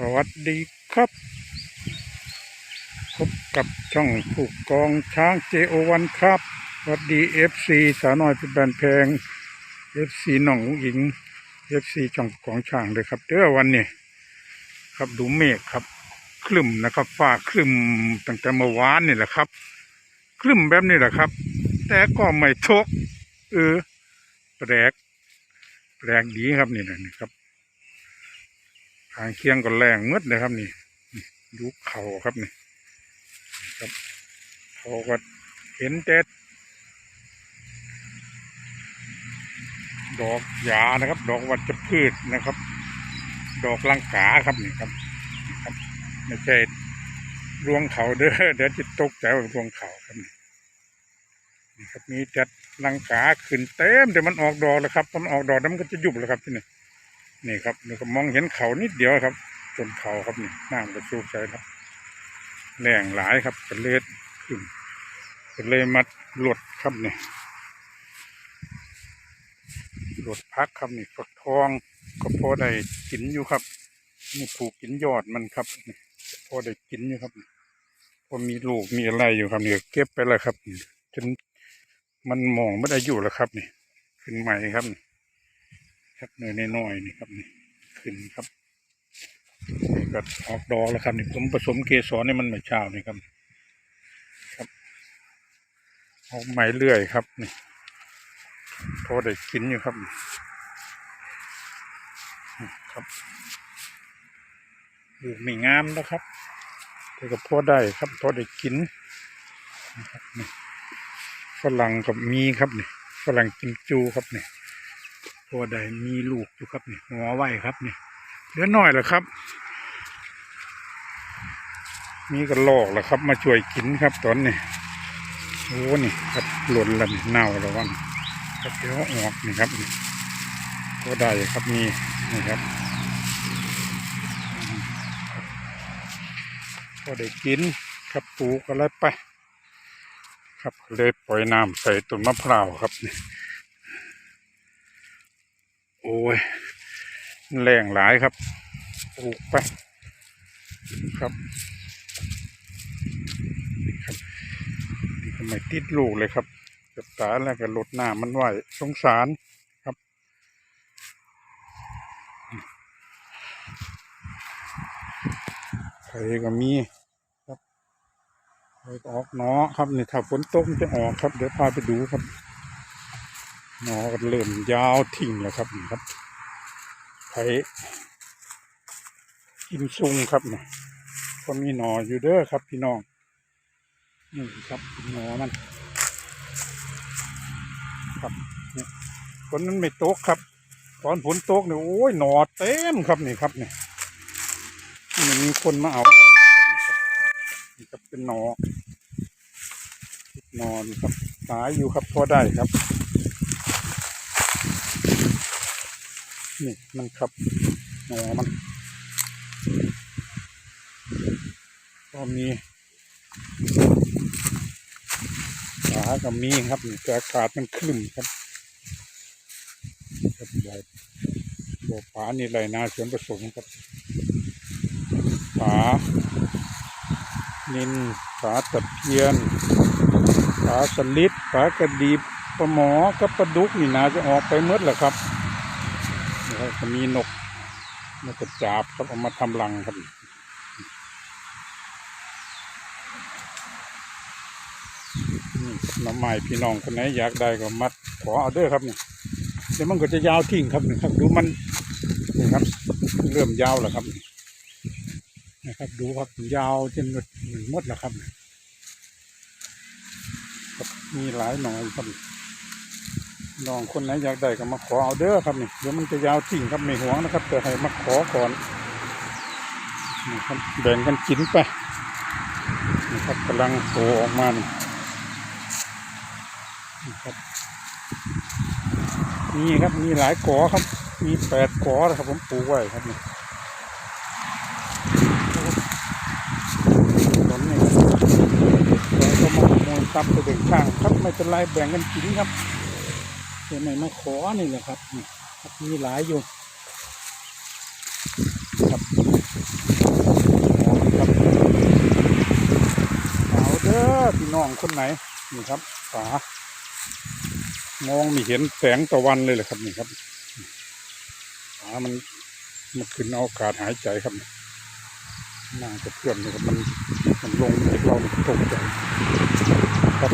สวัสดีครับ พบกับช่องผูกกองช้างเจโอวันครับสวัสดีเอฟซีสาวน้อยเป็นแบนแพงเอฟซีน้องอุ๋งอิงเอฟซีช่องกองช้างเลยครับเด้อวันนี้ครับดูเมฆครับ คลึมนะครับฟ้าคลึมตั้งแต่เมื่อวานนี่แหละครับ คลึมแบบนี้แหละครับ แต่ก็ไม่ทกเออแปลกแปลกดีครับนี่นะครับ ทางเคียงก็แรงมืดเลยครับนี่นี่ดูเขาครับนี่ครับเขาก็เห็นแต่ดอกหยานะครับ ดอกวัชพืชนะครับ ดอกลังกาครับนี่ครับครับไม่ใช่รวงเขาเด้อเดี๋ยวจะตกใจว่ารวงเขาครับนี่นี่ครับมีจัดลังกาขึ้นเต็มแต่มันออกดอกแล้วครับมันออกดอกแล้วมันก็จะยุบแล้วครับที่นี่ นี่ครับนี่ก็มองเห็นเขานิดเดียวครับจนเขาครับนี่น้ำก็สูบใส่ครับแรงหลายครับเกระเลดขึ้นกระเลมัดหลดครับนี่หลดพักครับนี่ฝักทองก็พอได้กินอยู่ครับนี่ผูกกินยอดมันครับพอได้กินอยู่ครับพอมีลูกมีอะไรอยู่ครับเนี่ก็เก็บไปแล้วครับจนมันมองไม่ได้อยู่แล้วครับนี่ขึ้นใหม่ครับนี่ ครับเนยน้อยๆนี่ครับนี่ขึ้นครับนี่ก็ออกดอกแล้วครับนี่ผมผสมเกสรนี่มันไม่เช้านี่ครับครับออกใหม่เรื่อยครับนี่พอได้กินอยู่ครับครับลูไม่งามนะครับ แต่ก็พอได้ครับพอได้กินนะครับนี่ฝรั่งก็มีครับนี่ฝรั่งกิมจูครับนี่ พอได้มีลูกอยู่ครับเนี่ยหัวไหวครับเนี่ยเหลือน้อยแล้วครับ มีกระลอกแล้วครับ มาช่วยกินครับตอนนี้โอ้นี่ครับหล่นล้วนี่เน่าแล้ววันครับเดี๋ยวออกนี่ครับนี่พอได้ครับมีนี่ครับพอได้กินครับปลูกอะไรไป ครับเลยปล่อยน้ำใส่ต้นมะพร้าวครับนี่ โอ้ยแรงหลายครับปลูกไปครับนี่ครับนี่ทำไมติดลูกเลยครับกับตาแล้วก็ลดน้ำมันไหวสงสารครับไข่ก็มีครับไข่ออกหนอครับนี่ถ้าฝนตกมันจะออกครับ เดี๋ยวพาไปดูครับ หนอก็เริ่มยาวทิ้งแล้วครับนี่ครับไผ่กิมซุงครับเนี่ยก็มีหนออยู่เด้อครับพี่น้องนี่ครับหนอมัน ครับเนี่ยฝนนั้นไม่ตกครับ ตอนฝนตกเนี่ยโอ้ยหนอเต็มครับนี่ครับเนี่ยนี่มีคนมาเอาครับนี่ครับเป็นหนอหนอนครับหายอยู่ครับพอได้ครับ นี่มันครับหนอมันก็มีขากับมีครับนี่แต่อากาศมันคลึ้มครับครับบ่อบ่อผานี่ไรนาสวนผสมครับผานินผาตะเพียนผาสลิดผากระดีปลาหมอกับปลาดุกนี่นาจะออกไปหมดแหละครับ แล้วก็มีนกนกกระจาบครับเอามาทำรังครับนี่น้ำใหม่พี่น้องคนไหนอยากได้ก็มัดขอเอาเด้อครับเนี่ยเดี๋ยวมันก็จะยาวทิ้งครับนี่ครับ ดูมันนี่ครับ เริ่มยาวแล้วครับนะครับ ดูครับยาวจนหมดหมดแล้วครับครับมีหลายหน่อยครับ น้องคนไหนอยากได้ก็มาขอเอาเด้อครับนี่เดี๋ยวมันจะยาวทิ้งครับไม่หวงนะครับแต่ให้มาขอก่อนนี่ครับแบ่งกันกินไปนี่ครับกำลังโตออกมานี่นี่ครับนี่ครับมีหลายกอครับ มีแปดกอนะครับผมปลูกไว้ครับนี่ต้นนี่ครับแล้วก็มาขโมยทรัพย์ไปเด็กข้างครับไม่เป็นไรแบ่งกันกินครับ ส่วนไหนมาขอนี่แหละครับมีหลายอยู่ครับเด้อพี่น้องคนไหนนี่ครับฝามองมีเห็นแสงตะวันเลยแหละครับนี่ครับฝามันมันขึ้นเอาอากาศหายใจครับน่าจะเพื่อนนะครับมันมันลงเราตกใจครับ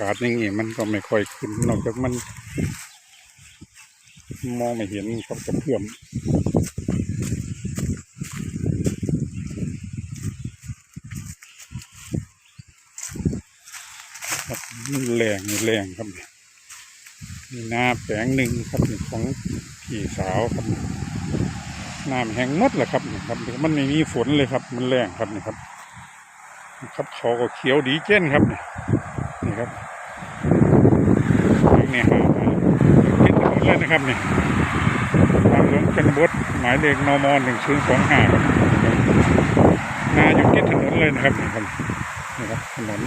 ากาศอย่างงี้มันก็ไม่ค่อยขึ้น นอกจากมันมองไม่เห็นครับกระเพื่อมครับมันแรงแรงครับนี่มีหน้าแปลงหนึ่งครับนี่ของพี่สาวครับนี่น้ำแห้งหมดแหละครับนี่ครับ มันไม่มีฝนเลยครับ มันแรงครับนี่ครับ ครับเขาก็เขียวดีเจ้นครับนี่นี่ครับ นี่หาคิดถนนเลยนะครับเนี่ทางหลวงชนบทหมายเลขนมหนึ่งศูนย์สองห้านาอยู่ที่ถนนเลยนะครับนี่ครับนี่ครับถนน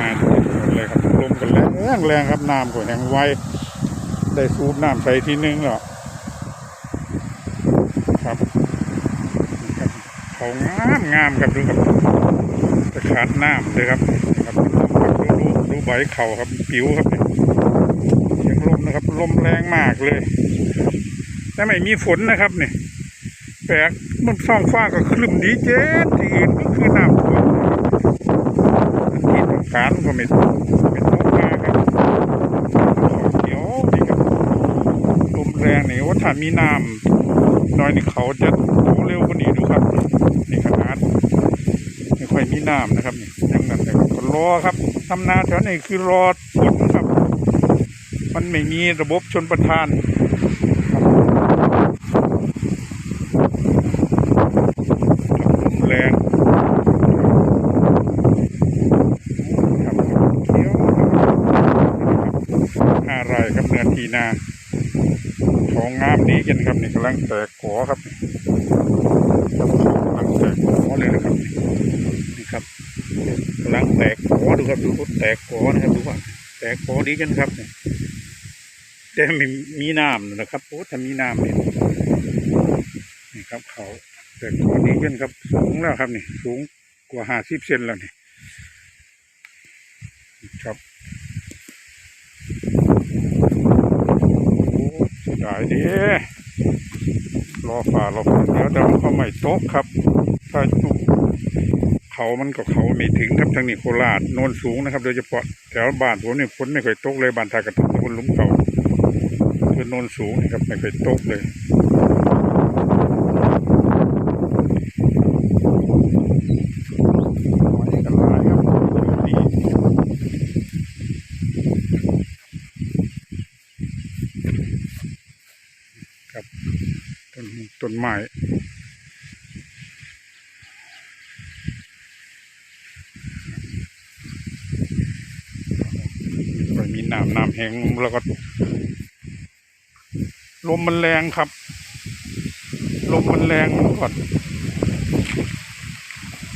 นาอยู่ที่ถนนเลยครับลมกันแรงแรงครับน้ำก็แห้งไวได้สูบน้ำใส่ทีนึงแล้วครับนี่ครับเขางามงามครับดูครับจะขาดน้ำเลยครับ ใบเขาครับผิวครับเนี่ยเสียงลมนะครับ ลมแรงมากเลยแต่ไม่มีฝนนะครับเนี่ยแปลกมันฟ้องฟ้าก็คลึมดีเจ๊ที่อื่นก็คือน้ำท่วมที่ต้องการก็ไม่ไม่ตกมาครับเดียวนี่ครับลมแรงนี่ว่าถ้ามีน้ำน้อยนี่เขาจะโตเร็วกว่านี้ดูครับนี่ขนาดไม่ค่อยมีน้ำนะครับนี่ยังนั่นเลยก็รอครับ ทำนาแถวนี้คือรอฝนครับ มันไม่มีระบบชนประทานแรงครับเขียวห้าไร่ครับเนื้อทีนาของงามดีกันครับนี่กำลังแตกกอครับนี่ครับกำลังแตกกอเลยนะครับนี่ครับกำลังแตก ดูครับดูแตกกอนะครับดูว่าแตกกอดีกันครับเนี่แต่ไม่มีน้ำนะครับโอ้ถ้ามีน้ำเนี่ยนี่ครับ เขาแต่ตอนนี้เป็นครับ สูงแล้วครับนี่สูงกว่าห้าสิบเซนแล้วนี่ครับโอ้เสียดายดีรอฝ่ารอฝนแล้วแต่มันก็ไม่โตกครับถ้าอยู่ เขามันก็เขาไม่ถึงครับทางนี้โคราชโนนสูงนะครับโดยเฉพาะแถวบ้านผมนี่ฝนไม่เคยตกเลยบ้านทากระตุ้นบนหลุมเขาคือโนนสูงนะครับไม่เคยตกเลยครับต้นต้นไม้ก็มีน้ำน้ำ แห้งแล้วก็ ลมมันแรงครับ ลมมันแรงก่อน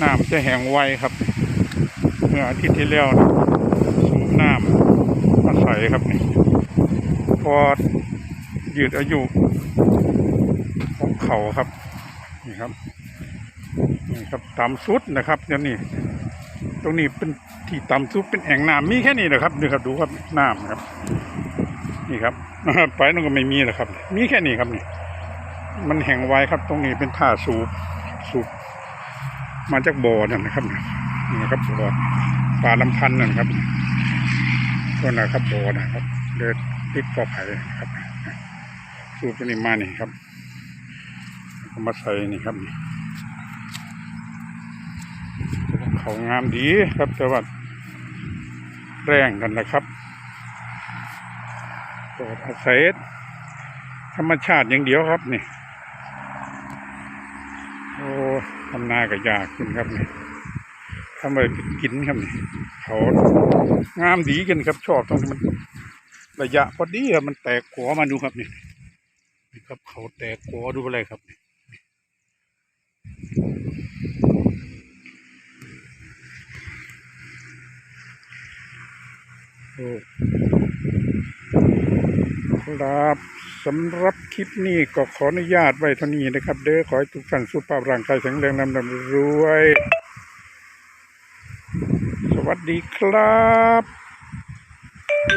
น้ำจะแห้งไวครับ เมื่ออาทิตย์ที่แล้วนะสูบน้ำมาใส่ครับนี่พอยืดอายุของเขาครับนี่ครับนี่ครับต่ำสุดนะครับเดี๋ยนี้ ตรงนี้เป็นที่ต่ำสุดเป็นแอ่งน้ำมีแค่นี้นะครับดูครับดูครับน้ำครับ นี่ครับไปนั่นก็ไม่มีแล้วครับ มีแค่นี้ครับนี่มันแห้งไวครับ ตรงนี้เป็นท่าสูบสูบมาจากบ่อนั่นนะครับนี่นะครับบ่อปลาลำพันธ์นั่นครับก็นะครับบ่อนะครับ เดินติดกอไผ่ครับ สูบตัวนี้มานี่ครับ ก็มาใส่นี่ครับนี่ เขางามดีครับแต่ว่าแรงกันนะครับโปรดอาศัยธรรมชาติอย่างเดียวครับนี่โอ้ทำนาก็ยากขึ้นครับนี่ทำอะไรกินครับนี่เขางามดีกันครับ ชอบตรงที่มันระยะพอดีครับมันแตกหัวมาดูครับนี่นี่ครับเขาแตกหัวดูอะไรครับนี่ ครับสำหรับคลิปนี้ก็ขออนุญาตไว้เท่านี้นะครับ เด้อขอให้ทุกท่านสุขภาพร่างกายแข็งแรงนำนำรวย สวัสดีครับ